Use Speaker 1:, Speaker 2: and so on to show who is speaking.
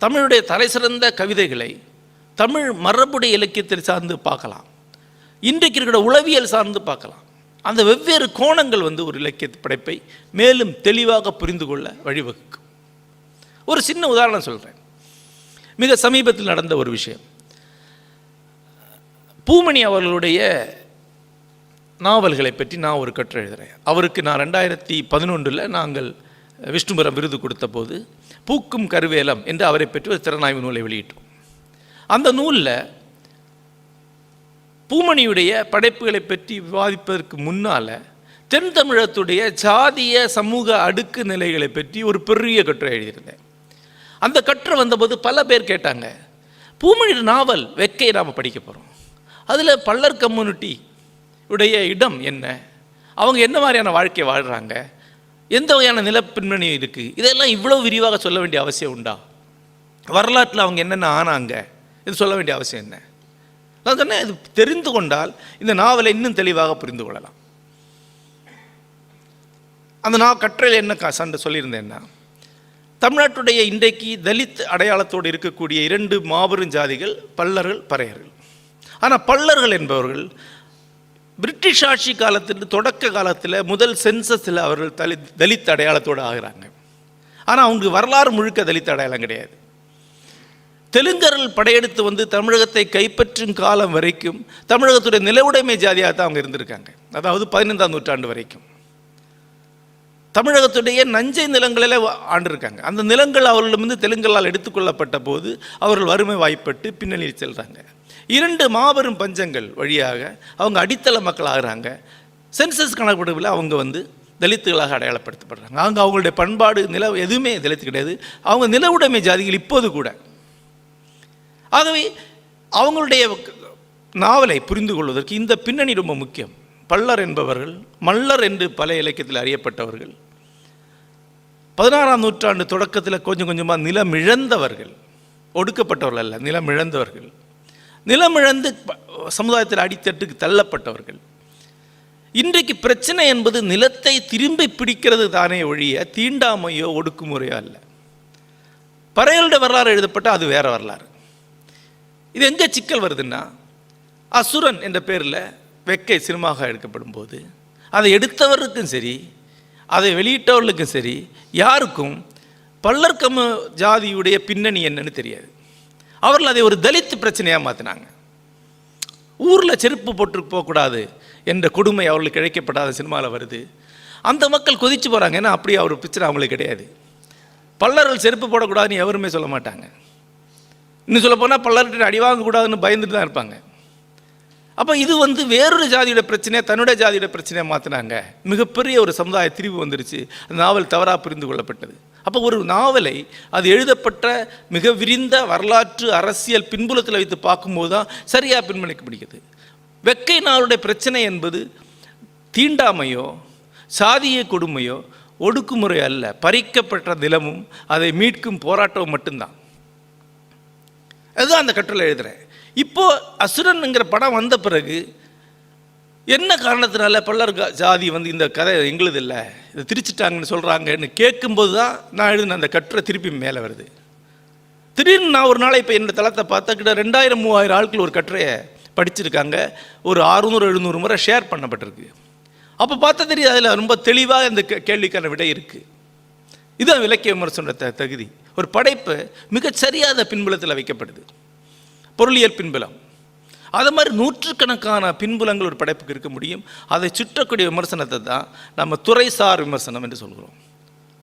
Speaker 1: தமிழுடைய தலைசிறந்த கவிதைகளை தமிழ் மரபுடைய இலக்கியத்தில் சார்ந்து பார்க்கலாம். இன்றைக்கு இருக்கிற உளவியல் சார்ந்து பார்க்கலாம். அந்த வெவ்வேறு கோணங்கள் வந்து ஒரு இலக்கிய படைப்பை மேலும் தெளிவாக புரிந்து கொள்ள வழிவகுக்கும். ஒரு சின்ன உதாரணம் சொல்கிறேன் மிக சமீபத்தில் நடந்த ஒரு விஷயம். பூமணி அவர்களுடைய நாவல்களை பற்றி நான் ஒரு கற்று எழுதுகிறேன் அவருக்கு நான் ரெண்டாயிரத்தி பதினொன்றில் நாங்கள் விஷ்ணுபுரம் விருது கொடுத்த போது பூக்கும் கருவேலம் என்று அவரை பற்றி ஒரு திறனாய்வு நூலை வெளியிட்டோம். அந்த நூலில் பூமணியுடைய படைப்புகளை பற்றி விவாதிப்பதற்கு முன்னால் தென் தமிழத்துடைய ஜாதிய சமூக அடுக்கு நிலைகளை பற்றி ஒரு பெரிய கட்டுரை எழுதியிருந்தேன். அந்த கட்டுரை வந்தபோது பல பேர் கேட்டாங்க பூமணி நாவல் வெக்கை நாம் படிக்க போகிறோம் அதில் பல்லர் கம்யூனிட்டி உடைய இடம் என்ன? அவங்க என்ன மாதிரியான வாழ்க்கை வாழ்கிறாங்க எந்த வகையான நிலப்பின்னணி இருக்குது இதெல்லாம் இவ்வளோ விரிவாக சொல்ல வேண்டிய அவசியம் உண்டா? வரலாற்றில் அவங்க என்னென்ன ஆனாங்க? இது சொல்ல வேண்டிய அவசியம் என்ன? நான் சொன்னேன் இது தெரிந்து கொண்டால் இந்த நாவலை இன்னும் தெளிவாக புரிந்து கொள்ளலாம். அந்த நான் கற்றையில் என்ன சண்டை சொல்லியிருந்தேன்னா தமிழ்நாட்டுடைய இன்றைக்கு தலித் அடையாளத்தோடு இருக்கக்கூடிய இரண்டு மாபெரும் ஜாதிகள் பல்லர்கள் பறையர்கள். ஆனால் பல்லர்கள் என்பவர்கள் பிரிட்டிஷ் ஆட்சி காலத்தில் தொடக்க காலத்தில் முதல் சென்சஸில் அவர்கள் தலித் தலித் அடையாளத்தோடு ஆகிறாங்க. ஆனால் அவங்க வரலாறு முழுக்க தலித் அடையாளம் கிடையாது. தெலுங்கர்கள் படையெடுத்து வந்து தமிழகத்தை கைப்பற்றும் காலம் வரைக்கும் தமிழகத்துடைய நிலவுடைமை ஜாதியாக தான் அவங்க இருந்திருக்காங்க. அதாவது பதினைந்தாம் நூற்றாண்டு வரைக்கும். தமிழகத்துடைய நஞ்சை நிலங்களில் ஆண்டிருக்காங்க. அந்த நிலங்கள் அவர்களிடமிருந்து தெலுங்களால் எடுத்துக்கொள்ளப்பட்ட போது அவர்கள் வறுமை வாய்ப்பட்டு பின்னணியில் செல்கிறாங்க இரண்டு மாபெரும் பஞ்சங்கள் வழியாக அவங்க அடித்தள மக்கள் ஆகுறாங்க. சென்சஸ் கணக்கெடுப்பில் அவங்க வந்து தலித்துகளாக அடையாளப்படுத்தப்படுறாங்க. அவங்க அவங்களுடைய பண்பாடு நில எதுவுமே தலித்து கிடையாது. அவங்க நிலவுடைமை ஜாதிகள் இப்போது கூட. ஆகவே அவங்களுடைய நாவலை புரிந்து கொள்வதற்கு இந்த பின்னணி ரொம்ப முக்கியம். பல்லர் என்பவர்கள் மல்லர் என்று பல இலக்கியத்தில் அறியப்பட்டவர்கள் பதினாறாம் நூற்றாண்டு தொடக்கத்தில் கொஞ்சம் கொஞ்சமாக நிலம் இழந்தவர்கள் ஒடுக்கப்பட்டவர்கள் அல்ல நிலம் நிலமிழந்து ப- சமுதாயத்தில் அடித்தட்டுக்கு தள்ளப்பட்டவர்கள். இன்றைக்கு பிரச்சனை என்பது நிலத்தை திரும்பி பிடிக்கிறது தானே ஒழிய தீண்டாமையோ ஒடுக்குமுறையோ அல்ல. பறையலுடைய வரலாறு எழுதப்பட்ட அது வேற வரலாறு. இது எங்கே சிக்கல் வருதுன்னா அசுரன் என்ற பேரில் வெக்கை சினிமாக எடுக்கப்படும் போது அதை எடுத்தவருக்கும் சரி அதை வெளியிட்டவர்களுக்கும் சரி யாருக்கும் பல்லர்கம ஜாதியுடைய பின்னணி என்னன்னு தெரியாது. அவர்கள் அதை ஒரு தலித் பிரச்சனையாக மாற்றினாங்க ஊரில் செருப்பு போட்டு போகக்கூடாது என்ற கொடுமை அவர்களுக்கு இழைக்கப்படாத சினிமாவில் வருது. அந்த மக்கள் கொதிச்சு போகிறாங்க ஏன்னா அப்படியே அவர் பிரச்சனை அவங்களுக்கு கிடையாது. பல்லர்கள் செருப்பு போடக்கூடாதுன்னு எவருமே சொல்ல மாட்டாங்க. இன்னும் சொல்ல போனால் பல்லர்கிட்ட அடி வாங்கக்கூடாதுன்னு பயந்துட்டு தான் இருப்பாங்க. அப்போ இது வந்து வேறொரு ஜாதியோட பிரச்சனையை தன்னுடைய ஜாதியோட பிரச்சனையை மாற்றினாங்க மிகப்பெரிய ஒரு சமுதாய திரிவு வந்துருச்சு. அந்த நாவல் தவறாக புரிந்து கொள்ளப்பட்டது. அப்போ ஒரு நாவலை அது எழுதப்பட்ட மிக விரிந்த வரலாற்று அரசியல் பின்புலத்தில் வைத்து பார்க்கும்போது தான் சரியாக பின்பணிக்க முடியுது வெக்கை நாளுடைய பிரச்சனை என்பது தீண்டாமையோ சாதிய கொடுமையோ ஒடுக்குமுறை அல்ல. பறிக்கப்பட்ட நிலமும் அதை மீட்கும் போராட்டமும் மட்டும்தான். அதுதான் அந்த கட்டுரை எழுதுகிறேன் இப்போது அசுரன்ங்கிற படம் வந்த பிறகு என்ன காரணத்தினால பல்லர் ஜாதி வந்து இந்த கதை எங்களுது இல்லை? இதை திரிச்சிட்டாங்கன்னு சொல்கிறாங்கன்னு கேட்கும்போது தான் நான் எழுதின அந்த கட்டுரை திருப்பி மேலே வருது. திடீர்னு நான் ஒரு நாளை இப்போ என்னோட தளத்தை பார்த்தா கிட்ட ரெண்டாயிரம் மூவாயிரம் ஆட்கள் ஒரு கட்டுரையை படிச்சிருக்காங்க. ஒரு அறுநூறு எழுநூறு முறை ஷேர் பண்ணப்பட்டிருக்கு. அப்போ பார்த்தா தெரியும் அதில் ரொம்ப தெளிவாக இந்த கே- கேள்விக்கான விடை இருக்குது இதுதான் விலக்கிய விமர்சனோட தகுதி. ஒரு படைப்பு மிகச் சரியாத பின்புலத்தில் வைக்கப்படுது. பொருளியல் பின்புலம். அது மாதிரி நூற்றுக்கணக்கான பின்புலங்கள் ஒரு படைப்புக்கு இருக்க முடியும். அதை சுற்றக்கூடிய விமர்சனத்தை தான் நம்ம துறைசார் விமர்சனம் என்று சொல்கிறோம்.